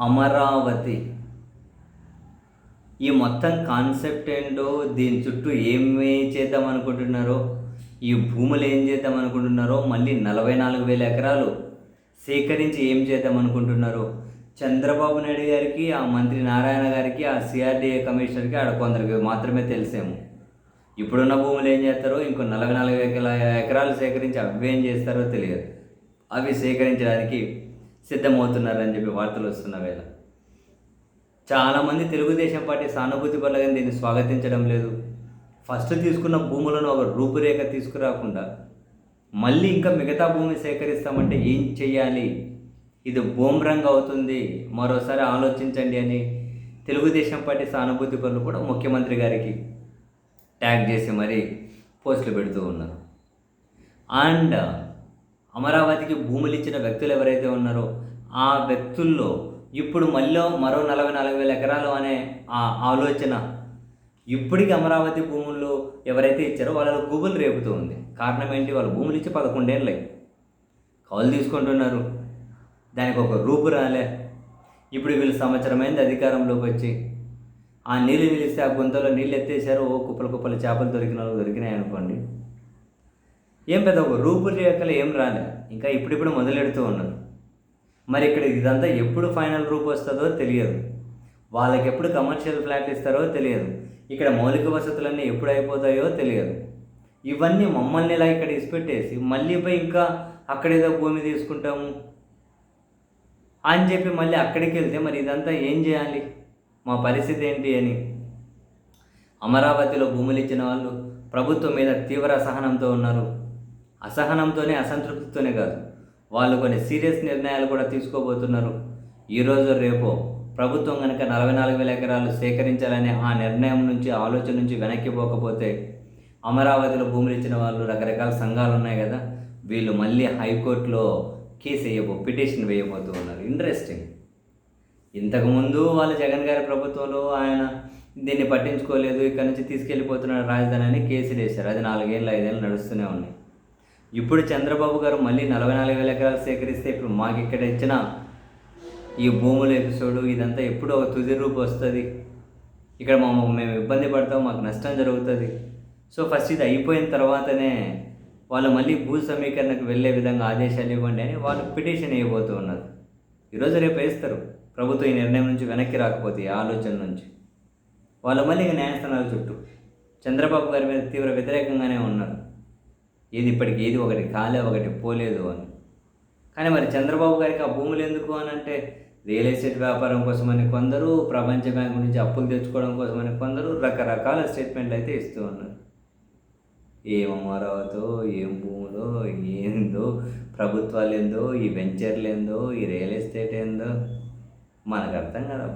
అమరావతి. ఈ మొత్తం కాన్సెప్ట్ ఏంటో దీని చుట్టూ ఏమి చేద్దాం అనుకుంటున్నారో ఈ భూములు ఏం చేద్దాం అనుకుంటున్నారో మళ్ళీ నలభై నాలుగు వేల ఎకరాలు సేకరించి ఏం చేద్దాం అనుకుంటున్నారో చంద్రబాబు నాయుడు గారికి ఆ మంత్రి నారాయణ గారికి ఆ సిఆర్డీఏ కమిషనర్కి ఆడ కొందరికి మాత్రమే తెలిసేము. ఇప్పుడున్న భూములు ఏం చేస్తారో ఇంకో నలభై నాలుగు ఎకరాలు సేకరించి అవి ఏం చేస్తారో తెలియదు. అవి సేకరించడానికి సిద్ధమవుతున్నారని చెప్పి వార్తలు వస్తున్న వేళ. చాలామంది తెలుగుదేశం పార్టీ సానుభూతి పనులుగా దీన్ని స్వాగతించడం లేదు. ఫస్ట్ తీసుకున్న భూములను ఒక రూపురేఖ తీసుకురాకుండా మళ్ళీ ఇంకా మిగతా భూమి సేకరిస్తామంటే ఏం చేయాలి ఇది బూమ్రంగ్ అవుతుంది. మరోసారి ఆలోచించండి అని తెలుగుదేశం పార్టీ సానుభూతి పనులు కూడా ముఖ్యమంత్రి గారికి ట్యాగ్ చేసి మరీ పోస్టులు పెడుతూ ఉన్నారు. అండ్ అమరావతికి భూములు ఇచ్చిన వ్యక్తులు ఎవరైతే ఉన్నారో ఆ వ్యక్తుల్లో ఇప్పుడు మళ్ళీ మరో నలభై నాలుగు వేల ఎకరాలు అనే ఆ ఆలోచన ఇప్పటికి అమరావతి భూముల్లో ఎవరైతే ఇచ్చారో వాళ్ళ గుబులు రేపుతూ ఉంది. కారణం ఏంటి? వాళ్ళు భూములు ఇచ్చి పదకొండేళ్ళు కౌలు తీసుకుంటున్నారు. దానికి ఒక రూపు రాలే. ఇప్పుడు వీళ్ళు సంవత్సరమైంది అధికారంలోకి వచ్చి ఆ నీళ్ళు నిలిస్తే ఆ గుంతలో నీళ్ళు ఎత్తేసారు. ఓ కుప్పలు కుప్పలు చేపలు దొరికిన వాళ్ళు దొరికినాయి అనుకోండి. ఏం పెద్ద ఒక రూపురేఖలు ఏం రాలే. ఇంకా ఇప్పుడిప్పుడు మొదలెడుతూ ఉన్నారు మరి ఇక్కడ ఇదంతా ఎప్పుడు ఫైనల్ రూపు వస్తుందో తెలియదు. వాళ్ళకి ఎప్పుడు కమర్షియల్ ఫ్లాట్లు ఇస్తారో తెలియదు. ఇక్కడ మౌలిక వసతులన్నీ ఎప్పుడు అయిపోతాయో తెలియదు. ఇవన్నీ మమ్మల్ని ఇలా ఇక్కడ ఇసిపెట్టేసి మళ్ళీ పోయి ఇంకా అక్కడేదో భూమి తీసుకుంటాము అని చెప్పి మళ్ళీ అక్కడికి వెళ్తే మరి ఇదంతా ఏం చేయాలి? మా పరిస్థితి ఏంటి అని. అమరావతిలో భూములు ఇచ్చిన వాళ్ళు ప్రభుత్వం మీద తీవ్ర సహనంతో ఉన్నారు. అసహనంతోనే అసంతృప్తితోనే కాదు. వాళ్ళు కొన్ని సీరియస్ నిర్ణయాలు కూడా తీసుకోబోతున్నారు. ఈరోజు రేపో ప్రభుత్వం కనుక నలభై నాలుగు వేల ఎకరాలు సేకరించాలనే ఆ నిర్ణయం నుంచి ఆలోచన నుంచి వెనక్కి పోకపోతే అమరావతిలో భూములు ఇచ్చిన వాళ్ళు రకరకాల సంఘాలు ఉన్నాయి కదా. వీళ్ళు మళ్ళీ హైకోర్టులో కేసు వేయబో పిటిషన్ వేయబోతూ ఉన్నారు. ఇంట్రెస్టింగ్ ఇంతకుముందు వాళ్ళు జగన్ గారి ప్రభుత్వంలో ఆయన దీన్ని పట్టించుకోలేదు ఇక్కడ నుంచి తీసుకెళ్ళిపోతున్నాడు రాజధాని అని కేసులు వేశారు. అది నాలుగేళ్ళు ఐదేళ్ళు నడుస్తూనే ఉన్నాయి. ఇప్పుడు చంద్రబాబు గారు మళ్ళీ నలభై నాలుగు వేల ఎకరాలు సేకరిస్తే ఇప్పుడు మాకు ఇక్కడ ఇచ్చిన ఈ భూముల ఎపిసోడు ఇదంతా ఎప్పుడు ఒక తుది రూపు వస్తుంది. ఇక్కడ మా మేము ఇబ్బంది పడతాం మాకు నష్టం జరుగుతుంది. సో ఫస్ట్ ఇది అయిపోయిన తర్వాతనే వాళ్ళు మళ్ళీ భూ సమీకరణకు వెళ్ళే విధంగా ఆదేశాలు ఇవ్వండి అని వాళ్ళు పిటిషన్ వేయబోతూ ఉన్నారు. ఈరోజు రేపు వేస్తారు. ప్రభుత్వం ఈ నిర్ణయం నుంచి వెనక్కి రాకపోతే ఈ ఆలోచన నుంచి. వాళ్ళు మళ్ళీ ఇక న్యాయస్థానాల చుట్టూ. చంద్రబాబు గారి మీద తీవ్ర వ్యతిరేకంగానే ఉన్నారు. ఏది ఇప్పటికి ఏది ఒకటి కాలే ఒకటి పోలేదు అని. కానీ మరి చంద్రబాబు గారికి ఆ భూములు ఎందుకు అని అంటే రియల్ ఎస్టేట్ వ్యాపారం కోసమని కొందరు ప్రపంచ బ్యాంకు నుంచి అప్పులు తెచ్చుకోవడం కోసమని కొందరు రకరకాల స్టేట్మెంట్లు అయితే ఇస్తూ ఉన్నారు. ఏం అమరావతో ఏం భూములో ఏందో ప్రభుత్వాలు ఏందో ఈ వెంచర్లు ఏందో ఈ రియల్ ఎస్టేట్ ఏందో మనకు అర్థం కదా